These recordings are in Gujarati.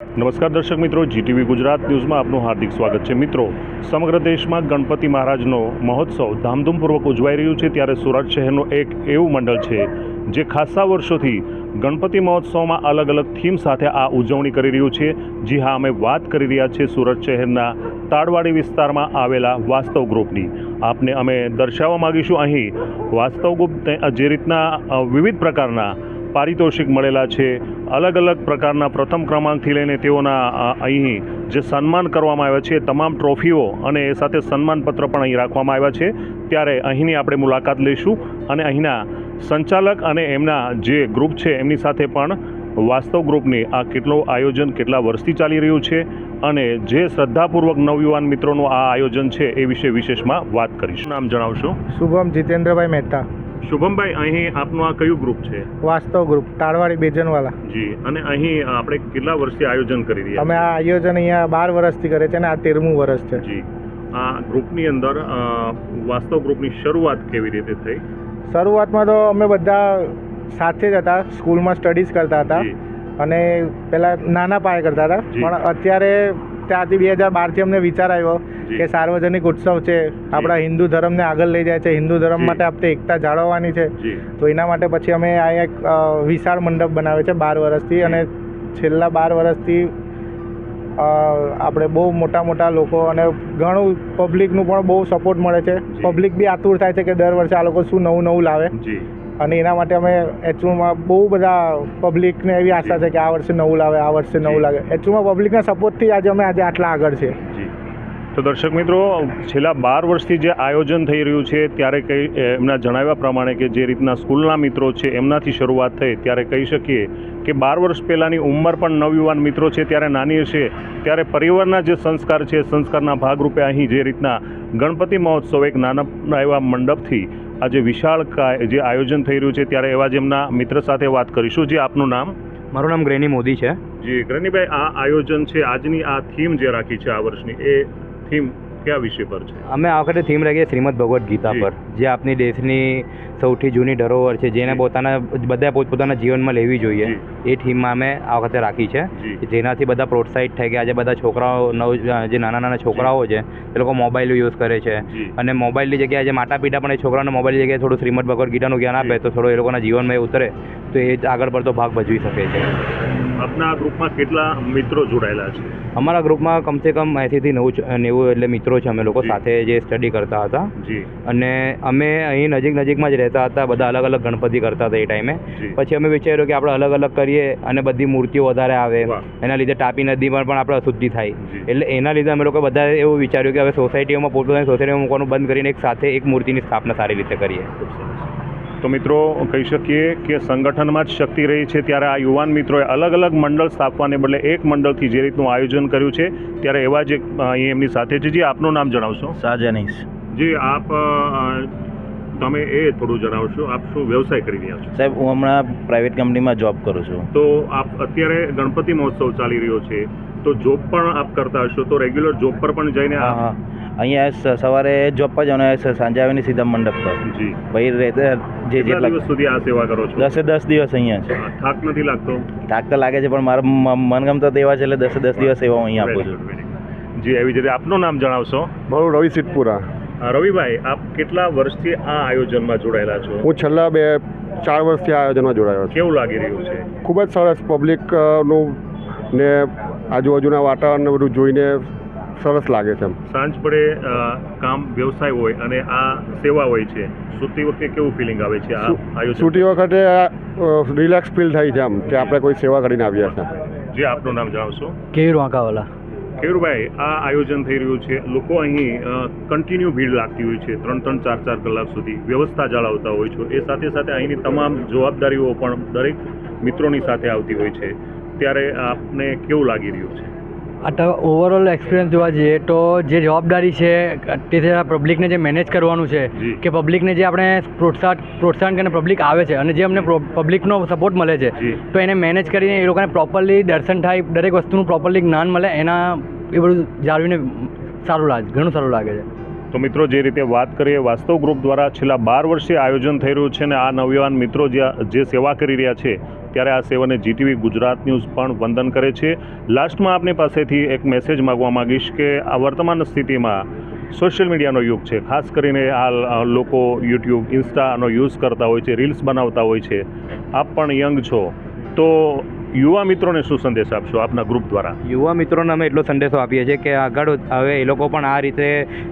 નમસ્કાર દર્શક મિત્રો જીટીવી ગુજરાત ન્યૂઝમાં આપનું હાર્દિક સ્વાગત છે. મિત્રો, સમગ્ર દેશમાં ગણપતિ મહારાજનો મહોત્સવ ધામધૂમપૂર્વક ઉજવાઈ રહ્યું છે, ત્યારે સુરત શહેરનું એક એવું મંડળ છે, જે ખાસ્સા વર્ષોથી ગણપતિ મહોત્સવમાં અલગ અલગ થીમ સાથે આ ઉજવણી કરી રહ્યું છે. જી હા, અમે વાત કરી રહ્યા છીએ સુરત શહેરના તાડવાડી વિસ્તારમાં આવેલા વાસ્તવ ગ્રુપની. આપને અમે દર્શાવવા માગીશું અહીં, વાસ્તવ ગ્રુપ જે રીતના વિવિધ પ્રકારના પારિતોષિક મળેલા છે. અલગ અલગ પ્રકારના પ્રથમ ક્રમાંકથી લઈને તેઓના અહીં જે સન્માન કરવામાં આવ્યા છે તમામ ટ્રોફીઓ અને એ સાથે સન્માનપત્ર પણ અહીં રાખવામાં આવ્યા છે. ત્યારે અહીંની આપણે મુલાકાત લઈશું અને અહીંના સંચાલક અને એમના જે ગ્રુપ છે એમની સાથે પણ વાસ્તવ ગ્રુપની આ કેટલું આયોજન કેટલા વર્ષથી ચાલી રહ્યું છે અને જે શ્રદ્ધાપૂર્વક નવયુવાન મિત્રોનું આ આયોજન છે એ વિશે વિશેષમાં વાત કરીશું. નામ જણાવશો? શુભમ જીતેન્દ્રભાઈ મહેતા. શુભમભાઈ અહીં આપનું આ કયું ગ્રુપ છે? વાસ્તવ ગ્રુપ તાળવાડી બેજનવાલા. જી અને અહીં આપણે કેટલા વર્ષથી આયોજન કરી રહ્યા અમે આ આયોજન અહીંયા બાર વર્ષથી કરે છે અને આ તેરમું વર્ષ છે. જી આ ગ્રુપની અંદર વાસ્તવ ગ્રુપની શરૂઆત કેવી રીતે થઈ? શરૂઆતમાં તો અમે બધા સાથે જ હતા સ્કૂલમાં સ્ટડીઝ કરતા હતા અને પહેલાં નાના પાયે કરતા હતા. પણ અત્યારે ત્યારથી બે હજાર બારથી અમને વિચાર આવ્યો કે સાર્વજનિક ઉત્સવ છે આપણા હિન્દુ ધર્મને આગળ લઈ જાય છે હિન્દુ ધર્મ માટે આપણે એકતા જાળવવાની છે. તો એના માટે પછી અમે આ એક વિશાળ મંડપ બનાવે છે બાર વર્ષથી અને છેલ્લા બાર વર્ષથી આપણે બહુ મોટા મોટા લોકો અને ઘણું પબ્લિકનું પણ બહુ સપોર્ટ મળે છે. પબ્લિક બી આતુર થાય છે કે દર વર્ષે આ લોકો શું નવું નવું લાવે. અને એના માટે અમે એચયુમાં બહુ બધા પબ્લિકને એવી આશા છે કે આ વર્ષે નવું લાવે આ વર્ષે નવું લાગે. એચયુમાં પબ્લિકના સપોર્ટથી આજે અમે આજે આટલા આગળ છે તો દર્શક મિત્રો છેલ્લા બાર વર્ષથી જે આયોજન થઈ રહ્યું છે ત્યારે કઈ એમના જણાવ્યા પ્રમાણે કે જે રીતના સ્કૂલના મિત્રો છે એમનાથી શરૂઆત થઈ ત્યારે કહી શકીએ કે બાર વર્ષ પહેલાંની ઉંમર પણ નવયુવાન મિત્રો છે ત્યારે નાની હશે ત્યારે પરિવારના જે સંસ્કાર છે સંસ્કારના ભાગરૂપે અહીં જે રીતના ગણપતિ મહોત્સવ એક નાના એવા મંડપથી આજે વિશાળ કાય જે આયોજન થઈ રહ્યું છે ત્યારે એવા જ એમના મિત્ર સાથે વાત કરીશું. જે આપનું નામ? મારું નામ ગ્રેની મોદી છે. જી ગ્રેનીભાઈ આ આયોજન છે આજની આ થીમ જે રાખી છે આ વર્ષની એ થીમ કયા વિષય પર છે? અમે આ વખતે થીમ રાખીએ શ્રીમદ ભગવદ્ ગીતા પર જે આપણી દેશની સૌથી જૂની ધરોહર છે જેને પોતાના બધા પોતપોતાના જીવનમાં લેવી જોઈએ. એ થીમમાં અમે આ વખતે રાખી છે. જેનાથી બધા પ્રોત્સાહિત થાય કે આજે બધા છોકરાઓ નવ જે નાના નાના છોકરાઓ છે એ લોકો મોબાઈલ યુઝ કરે છે. અને મોબાઈલની જગ્યાએ જે માતા પિતા પણ એ છોકરાને મોબાઈલની જગ્યાએ થોડું શ્રીમદ ભગવદ્ ગીતાનું જ્ઞાન આપે તો થોડો એ લોકોના જીવનમાં એ ઉતરે તો એ જ આગળ પડતો ભાગ ભજવી શકે છે. આપના ગ્રુપમાં કેટલા મિત્રો જોડાયેલા છે? અમારા ગ્રુપમાં કમસે કમ એંસીથી નવું નેવું એટલે મિત્રો છે અમે લોકો સાથે જે સ્ટડી કરતા હતા. અને અમે અહીં નજીક નજીકમાં જ રહેતા હતા બધા અલગ અલગ ગણપતિ કરતા હતા એ ટાઈમે પછી અમે વિચાર્યું કે આપણે અલગ અલગ કરીએ અને બધી મૂર્તિઓ વધારે આવે. એના લીધે તાપી નદીમાં પણ આપણે અશુદ્ધિ થાય. એટલે એના લીધે અમે લોકો બધા એવું વિચાર્યું કે હવે સોસાયટીઓમાં પોતપોતાની સોસાયટીમાં મૂકવાનું બંધ કરીને એક સાથે એક મૂર્તિની સ્થાપના સારી રીતે કરીએ. તો મિત્રો કહી શકીએ કે સંગઠનમાં જ શક્તિ રહી છે. ત્યારે આ યુવાન મિત્રોએ અલગ અલગ મંડળ સ્થાપવાને બદલે એક મંડળથી જે રીતનું આયોજન કર્યું છે ત્યારે એવા જ એમની સાથે છે. જે આપનું નામ જણાવશો? શાહજહાનીશ જી આપ તમે એ થોડું જણાવશો. આપ શું વ્યવસાય કરી રહ્યા છો? સાહેબ હું હમણાં પ્રાઇવેટ કંપનીમાં જોબ કરું છું. તો આપ અત્યારે ગણપતિ મહોત્સવ ચાલી રહ્યો છે. તો જોબ પણ આપ કરતા હશો. તો રેગ્યુલર જોબ પર પણ જઈને અહીંયા સવારે જોબ પર જવાનું અને સાંજે આવીને સીધા મંડપ પર. જી. પછી રહેતે જે જેટલા દિવસ સુધી આ સેવા કરો છો? દસે દસ દિવસ અહીંયા છે. થાક નથી લાગતો? થાક તો લાગે છે પણ મારા મનગમતો તેવા છે એટલે દસે દસ દિવસ સેવા હું અહીંયા આપું છું. જી એવી જ રીતે આપનું નામ જણાવશો? મારું રવિ સિદ્ધપુરા. રવિભાઈ આપ કેટલા વર્ષથી આ આયોજનમાં જોડાયેલા છો? હું છેલ્લા બે ચાર વર્ષથી આ આયોજનમાં જોડાયો છું. કેવું લાગી રહ્યું છે? ખૂબ જ સરસ પબ્લિકનું ને આજુબાજુના વાતાવરણને બધું જોઈને સરસ લાગે છે એમ. સાંજ પડે કામ વ્યવસાય હોય અને આ સેવા હોય છે સૂતી વખતે કેવું ફિલિંગ આવે છે આ સૂતી વખતે રિલેક્સ ફીલ થાય છે એમ કે આપણે કોઈ સેવા કરીને આવ્યા છે. જે આપનું નામ જણાવશો? કેવી વાંકાવાલા. કેવુરભાઈ આ આયોજન થઈ રહ્યું છે. લોકો અહીં કન્ટિન્યુ ભીડ લાગતી હોય છે ત્રણ ત્રણ ચાર ચાર કલાક સુધી. વ્યવસ્થા જાળવતા હોય છે. એ સાથે સાથે અહીંની તમામ જવાબદારીઓ પણ દરેક મિત્રોની સાથે આવતી હોય છે. ત્યારે આપને કેવું લાગી રહ્યું છે? આ ઓવરઓલ એક્સપિરિયન્સ જોવા જઈએ તો જે જવાબદારી છે તે પબ્લિકને જે મેનેજ કરવાનું છે કે પબ્લિકને જે આપણે પ્રોત્સાહન પ્રોત્સાહન કરીને પબ્લિક આવે છે અને જે અમને પબ્લિકનો સપોર્ટ મળે છે તો એને મેનેજ કરીને એ લોકોને પ્રોપરલી દર્શન થાય દરેક વસ્તુનું પ્રોપરલી જ્ઞાન મળે એના એ બધું જાળવીને સારું લાગે ઘણું સારું લાગે છે. તો મિત્રો, જે રીતે વાત કરીએ, વાસ્તવ ગ્રુપ દ્વારા છેલ્લા બાર વર્ષે આયોજન થઈ રહ્યું છે અને આ નવયુવાન મિત્રો જે સેવા કરી રહ્યા છે, ત્યારે આ સેવાને જીટીવી ગુજરાત ન્યૂઝ પણ વંદન કરે છે. લાસ્ટમાં આપની પાસેથી એક મેસેજ માગવા માગીશ કે આ વર્તમાન સ્થિતિમાં સોશિયલ મીડિયાનો યુગ છે. ખાસ કરીને આ લોકો યુટ્યુબ, ઇન્સ્ટાનો યુઝ કરતા હોય છે, રીલ્સ બનાવતા હોય છે. આપ પણ યંગ છો. તો યુવા મિત્રોને શું સંદેશ આપશો આપના ગ્રુપ દ્વારા? યુવા મિત્રોને અમે એટલો સંદેશો આપીએ છીએ કે આગળ હવે એ લોકો પણ આ રીતે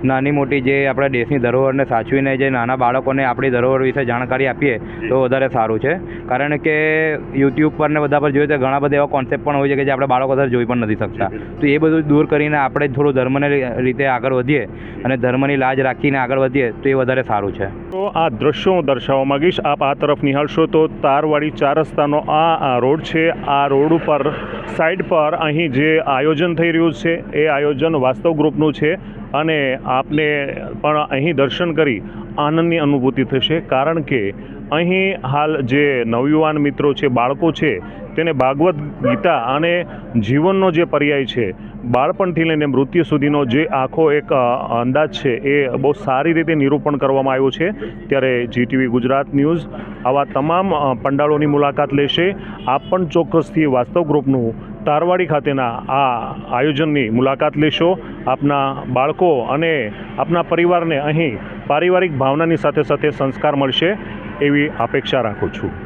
નાની મોટી જે આપણા દેશની ધરોહરને સાચવીને જે નાના બાળકોને આપણી ધરોહર વિશે જાણકારી આપીએ તો વધારે સારું છે. કારણ કે યુટ્યુબ પર ને બધા પર જોઈએ તો ઘણા બધા એવા કોન્સેપ્ટ પણ હોય છે કે જે આપણે બાળકો સાથે જોઈ પણ નથી શકતા. તો એ બધું દૂર કરીને આપણે થોડું ધર્મને રીતે આગળ વધીએ અને ધર્મની લાજ રાખીને આગળ વધીએ તો એ વધારે સારું છે. તો આ દ્રશ્યો હું દર્શાવવા માંગીશ. આપ આ તરફ નિહાળશો તો તારવાડી ચાર રસ્તાનો આ આ રોડ છે. આ રોડ ઉપર સાઈડ પર અહીં જે આયોજન થઈ રહ્યું છે, એ આયોજન વાસ્તવ ગ્રુપનું છે અને આપને પણ અહીં દર્શન કરી આનંદની અનુભૂતિ થશે. કારણ કે અહીં હાલ જે નવયુવાન મિત્રો છે, બાળકો છે, તેને ભાગવદ્ ગીતા અને જીવનનો જે પર્યાય છે બાળપણથી લઈને મૃત્યુ સુધીનો જે આખો એક અંદાજ છે એ બહુ સારી રીતે નિરૂપણ કરવામાં આવ્યું છે. ત્યારે જીટીવી ગુજરાત ન્યૂઝ આવા તમામ પંડાળોની મુલાકાત લેશે. આપ પણ ચોક્કસથી વાસ્તવ ગ્રુપનું તારવાડી ખાતેના આ આયોજનની મુલાકાત લેશો. આપના બાળકો અને આપના પરિવારને અહીં પારિવારિક ભાવનાની સાથે સાથે સંસ્કાર મળશે એવી અપેક્ષા રાખું છું.